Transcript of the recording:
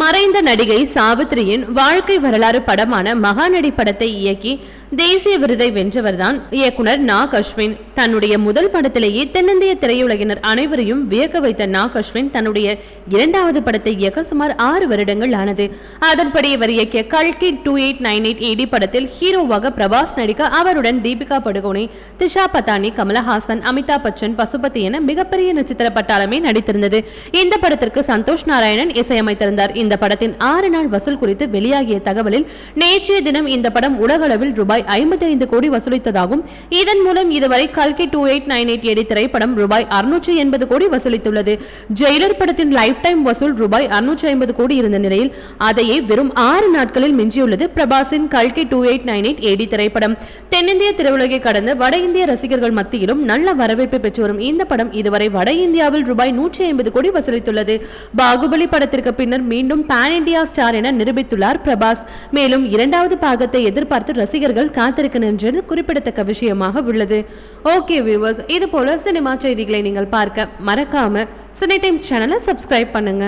மறைந்த நடிகை சாவித்ரியின் வாழ்க்கை வரலாறு படமான மகாநடி படத்தை இயக்கி தேசிய விருதை வென்றவர்தான் இயக்குனர் நாக் அஸ்வின். தன்னுடைய முதல் படத்திலேயே தென்னிந்திய திரையுலகினர் அனைவரையும் வியக்க வைத்த நாக் அஸ்வின் தன்னுடைய இரண்டாவது படத்தை இயக்க சுமார் ஆறு வருடங்கள் ஆனது. அதன்படி இவர் இயக்கிய கல்கி two eight nine eight AD படத்தில் ஹீரோவாக பிரபாஸ் நடிக்க அவருடன் தீபிகா படுகோனி திஷா பத்தானி கமலஹாசன் அமிதாப் பச்சன் பசுபதி என மிகப்பெரிய நட்சத்திர பட்டாளமே நடித்திருந்தது. இந்த படத்திற்கு சந்தோஷ் நாராயணன் இசையமைத்திருந்தார். இந்த படத்தின் ஆறு நாள் வசூல் குறித்து வெளியாகிய தகவலில் நேற்றைய தினம் இந்த படம் உலகளவில் ரூபாய் ஐம்பத்தி ஐந்து கோடி வசூலித்ததாகும். இதன் மூலம் இதுவரை கல்கி two eight nine eight AD திரைப்படம் ரூபாய் அறுநூற்றி எண்பது கோடி வசூலித்துள்ளது. ஜெயிலர் படத்தின் லைஃப் டைம் வசூல் ரூபாய் அறுநூற்றி ஐம்பது கோடி இருந்த நிலையில் அதையே வெறும் ஆறு நாட்களில் மிஞ்சியுள்ளது பிரபாஸின் கல்கி two eight nine eight AD திரைப்படம். தென்னிந்திய திரையுலகை கடந்து வட இந்திய ரசிகர்கள் மத்தியிலும் நல்ல வரவேற்பை பெற்று வரும் இந்த படம் இதுவரை வட இந்தியாவில் ரூபாய் நூற்றி ஐம்பது கோடி வசூலித்துள்ளது. பாகுபலி படத்திற்கு பின்னர் மீண்டும் மீண்டும் பேன் இண்டியா ஸ்டார் என நிரூபித்துள்ளார் பிரபாஸ். மேலும் இரண்டாவது பாகத்தை எதிர்பார்த்து ரசிகர்கள் காத்திருக்கின்றது குறிப்பிடத்தக்க விஷயமாக உள்ளது. ஓகே வியூவர்ஸ் இது போல சினிமா செய்திகளை நீங்கள் பார்க்க மறக்காம சினி டைம்ஸ் சேனலை சப்ஸ்கிரைப் பண்ணுங்க.